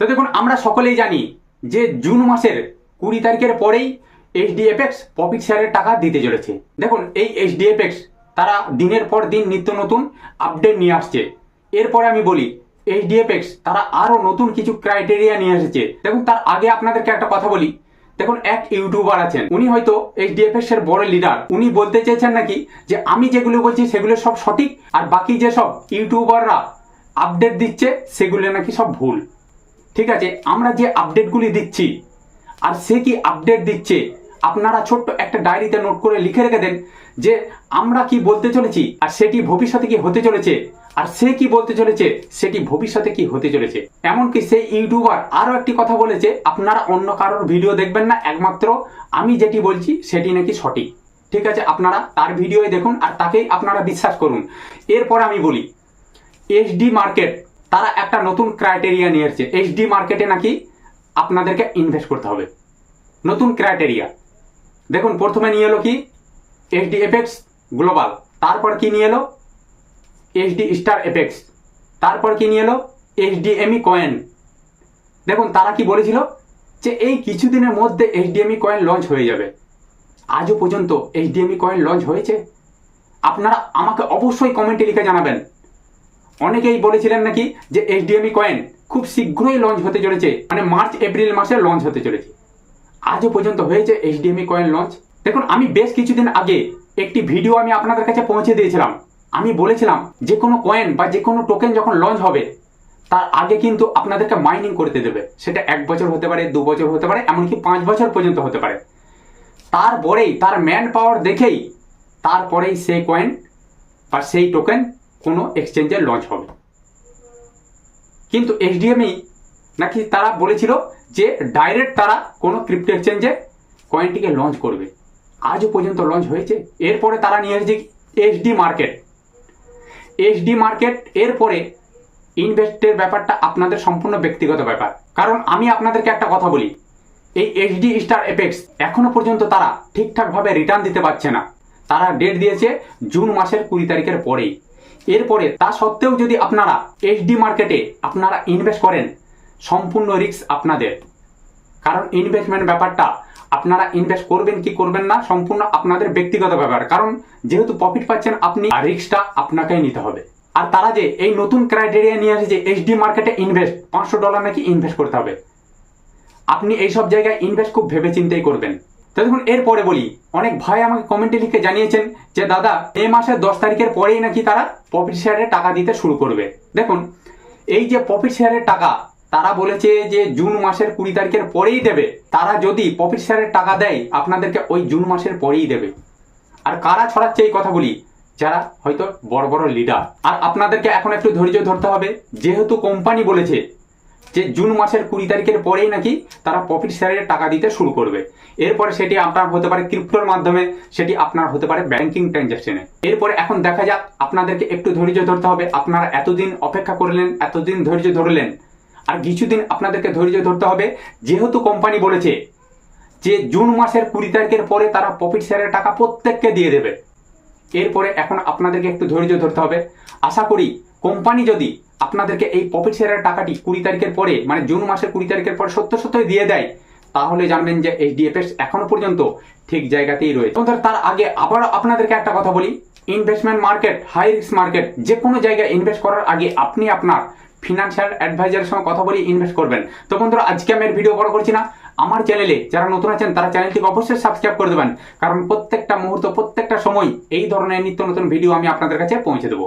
তো দেখুন, আমরা সকলেই জানি যে জুন মাসের কুড়ি তারিখের পরেই এইচডিএফএক্স প্রফিট শেয়ারের টাকা দিতে চলেছে। দেখুন, এই এইচডিএফএক্স তারা দিনের পর দিন নিত্য নতুন আপডেট নিয়ে আসছে। এরপরে আমি বলি এইচডিএফএক্স তারা আরও নতুন কিছু ক্রাইটেরিয়া নিয়ে এসেছে। দেখুন, তার আগে আপনাদেরকে একটা কথা বলি। দেখুন, এক ইউটিউবার আছেন। উনি হয়তো এইচডিএফএক্স এর বড় লিডার উনি বলতে চেয়েছেন নাকি যে, আমি যেগুলো বলছি সেগুলো সব সঠিক, আর বাকি যে সব ইউটিউবাররা আপডেট দিচ্ছে, সেগুলো নাকি সব ভুল। ঠিক আছে, আমরা যে আপডেটগুলি দিচ্ছি, আর সে কি আপডেট দিচ্ছে, আপনারা ছোট্ট একটা ডায়েরিতে নোট করে লিখে রেখে দেন যে আমরা কি বলতে চলেছি, আর সেটি ভবিষ্যতে কি হতে চলেছে, আর সে কি বলতে চলেছে, সেটি ভবিষ্যতে কি হতে চলেছে। এমনকি সেই ইউটিউবার আরও একটি কথা বলেছে, আপনারা অন্য কারোর ভিডিও দেখবেন না, একমাত্র আমি যেটি বলছি, সেটি নাকি সঠিক। ঠিক আছে, আপনারা তার ভিডিওই দেখুন, আর তাকেই আপনারা বিশ্বাস করুন। এরপর আমি বলি এইচডি মার্কেট তারা একটা নতুন ক্রাইটেরিয়া নিয়ে এসেছে। এইচডি মার্কেটে নাকি আপনাদেরকে ইনভেস্ট করতে হবে। নতুন ক্রাইটেরিয়া দেখুন, প্রথমে নিয়ে এলো কি? এইচডি এফেক্স গ্লোবাল তারপর কি নিয়ে এলো? এইচডি স্টার এফেক্স তারপর কি নিয়ে এলো? এইচডিএমই কয়েন দেখুন, তারা কি বলেছিল? যে এই কিছুদিনের মধ্যে এইচডিএমই কয়েন লঞ্চ হয়ে যাবে। আজও পর্যন্ত এইচডিএমই কয়েন লঞ্চ হয়েছে? আপনারা আমাকে অবশ্যই কমেন্টে লিখে জানাবেন। অনেকেই বলেছিলেন নাকি যে এইচডিএমই কয়েন খুব শীঘ্রই লঞ্চ হতে চলেছে মানে মার্চ এপ্রিল মাসে লঞ্চ হতে চলেছে। আজও পর্যন্ত হয়েছে এইচডিএমই কয়েন লঞ্চ দেখুন, আমি বেশ কিছুদিন আগে একটি ভিডিও আমি আপনাদের কাছে পৌঁছে দিয়েছিলাম। আমি বলেছিলাম, যে কোনো কয়েন বা যে কোনো টোকেন যখন লঞ্চ হবে, তার আগে কিন্তু আপনাদেরকে মাইনিং করতে দেবে। সেটা এক বছর হতে পারে, দু বছর হতে পারে, এমনকি পাঁচ বছর পর্যন্ত হতে পারে। তারপরেই, তার ম্যান পাওয়ার দেখেই, তারপরেই সেই কয়েন বা সেই টোকেন কোনো এক্সচেঞ্জে লঞ্চ হবে। কিন্তু এইচডিএমই নাকি তারা বলেছিল যে ডাইরেক্ট তারা কোনো ক্রিপ্টো এক্সচেঞ্জে কয়েনটিকে লঞ্চ করবে। আজও পর্যন্ত লঞ্চ হয়েছে। এরপরে তারা নিয়ে এসেছে এইচডি মার্কেট এইচডি মার্কেট এরপরে ইনভেস্টের ব্যাপারটা আপনাদের সম্পূর্ণ ব্যক্তিগত ব্যাপার। কারণ আমি আপনাদেরকে একটা কথা বলি। এই এইচডি স্টার এপেক্স এখনও পর্যন্ত তারা ঠিকঠাকভাবে রিটার্ন দিতে পারছে না। তারা ডেট দিয়েছে জুন মাসের কুড়ি তারিখের পরেই। এরপরে তা সত্ত্বেও যদি আপনারা এইচডি মার্কেটে আপনারা ইনভেস্ট করেন, সম্পূর্ণ রিস্ক আপনাদের। কারণ ইনভেস্টমেন্ট ব্যাপারটা আপনারা ইনভেস্ট করবেন কি করবেন না, সম্পূর্ণ আপনাদের ব্যক্তিগত ব্যাপার। কারণ যেহেতু প্রফিট পাচ্ছেন আপনি রিস্কটা আপনাকেই নিতে হবে। আর তারা যে এই নতুন ক্রাইটেরিয়া নিয়ে আসে যে এইচডি মার্কেটে ইনভেস্ট পাঁচশো ডলার নাকি ইনভেস্ট করতে হবে। আপনি এইসব জায়গায় ইনভেস্ট খুব ভেবে চিন্তেই করবেন। তো দেখুন, এরপরে বলি, অনেক ভাই আমাকে কমেন্টে লিখে জানিয়েছেন যে, দাদা এই মাসের দশ তারিখের পরেই নাকি তারা প্রফিট শেয়ারে টাকা দিতে শুরু করবে? দেখুন, এই যে প্রফিট শেয়ারের টাকা, তারা বলেছে যে, জুন মাসের কুড়ি তারিখের পরেই দেবে। তারা যদি প্রফিট শেয়ারের টাকা দেয়, আপনাদেরকে ওই জুন মাসের পরেই দেবে। আর কারা ছড়াচ্ছে এই কথাগুলি? যারা হয়তো বড় বড় লিডার আর আপনাদেরকে এখন একটু ধৈর্য ধরতে হবে। যেহেতু কোম্পানি বলেছে যে জুন মাসের কুড়ি তারিখের পরেই নাকি তারা প্রফিট শেয়ারের টাকা দিতে শুরু করবে। এরপরে সেটি আপনার হতে পারে ক্রিপ্টোর মাধ্যমে, সেটি আপনার হতে পারে ব্যাংকিং ট্রানজাকশনে এরপরে এখন দেখা যাক, আপনাদেরকে একটু ধৈর্য ধরতে হবে। আপনারা এতদিন অপেক্ষা করলেন, এতদিন ধৈর্য ধরলেন, আর কিছুদিন আপনাদেরকে ধৈর্য ধরতে হবে। যেহেতু কোম্পানি বলেছে যে জুন মাসের কুড়ি তারিখের পরে তারা প্রফিট শেয়ারের টাকা প্রত্যেককে দিয়ে দেবে। এরপরে এখন আপনাদেরকে একটু ধৈর্য ধরতে হবে। আশা করি কোম্পানি যদি আপনাদেরকে এই প্রফিট শেয়ারের টাকাটি কুড়ি তারিখের পরে মানে জুন মাসের কুড়ি তারিখের পরে সত্য সত্যই দিয়ে দেয়, তাহলে জানবেন যে এইচডিএফএস এখনও পর্যন্ত ঠিক জায়গাতেই রয়েছে। তার আগে আবার আপনাদেরকে একটা কথা বলি investment market high risk market যে কোনো জায়গায় ইনভেস্ট করার আগে আপনি আপনার ফিনান্সিয়াল অ্যাডভাইজারের সঙ্গে কথা বলে ইনভেস্ট করবেন। তো বন্ধুরা, আজকে আমি এর ভিডিও বড় করছি না। আমার চ্যানেলে যারা নতুন আছেন, তারা চ্যানেলটিকে অবশ্যই সাবস্ক্রাইব করে দেবেন। কারণ প্রত্যেকটা মুহূর্ত, প্রত্যেকটা সময় এই ধরনের নিত্য নতুন ভিডিও আমি আপনাদের কাছে পৌঁছে দেবো।